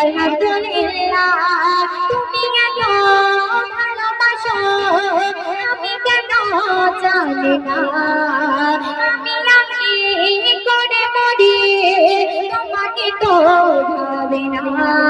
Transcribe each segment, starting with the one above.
আলহামদুলিল্লাহ। তুমি এত ভালোবাসো? আমি কেন জানি না। আমি আমি করে মরি তোমাকে তো ভাবে না।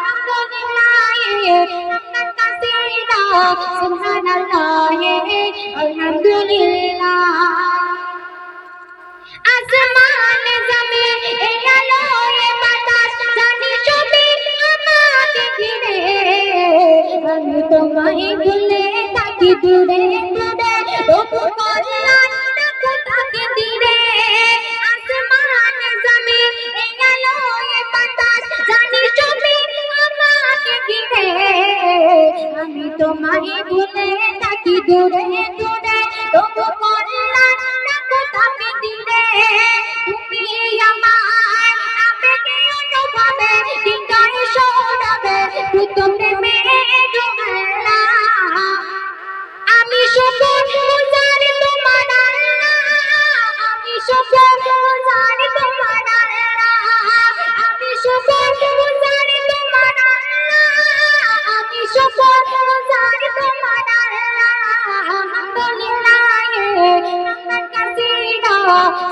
সুবহানাল্লাহ, আলহামদুলিল্লাহ। আসমান জমিন এই আলো বাতাস, জানি সবই আমাকে ঘিরে। আমি তোমায় ভুলে থাকি, দূরে দূরে তবু কল্যাণ আমি তোমায় ভুলে থাকি দূরে দূরে। তবু কল্যাণ রাখো তাকে দিলে। তুমি আমার আবেগে অনুভবে হৃদয় সৌরভে প্রথম প্রেমে ডুবেলা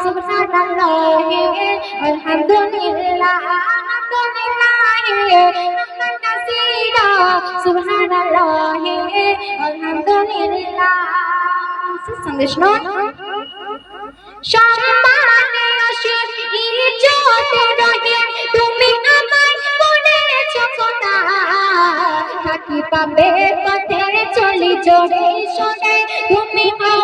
সুবহানাল্লাহ আলহামদুলিল্লাহ সুবহানাল্লাহ আলহামদুলিল্লাহ সন্দেশ নয় সম্মানে অসীম ইজ্জতে রহে তুমি আমায় করেছ খোদা থাকি পাবে পথে চলি চড়ে শোনে তুমি হও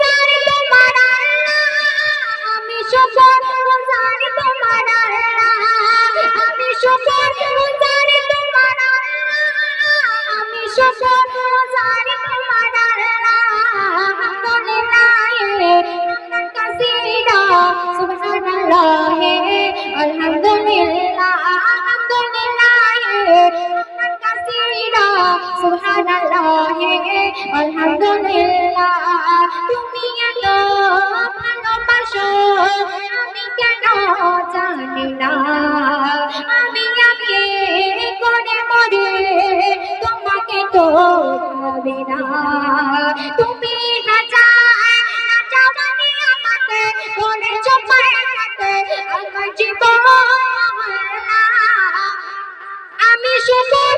আলহামদুলিল্লাহ, তুমি এত ভালোবাসো আমি কেন জানি না। আমি আমি করে মরে তোমাকে তো ভাবে না। তুমি আমি শুকর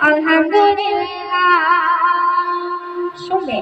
আলহামদুলিল্লাহ। শুনে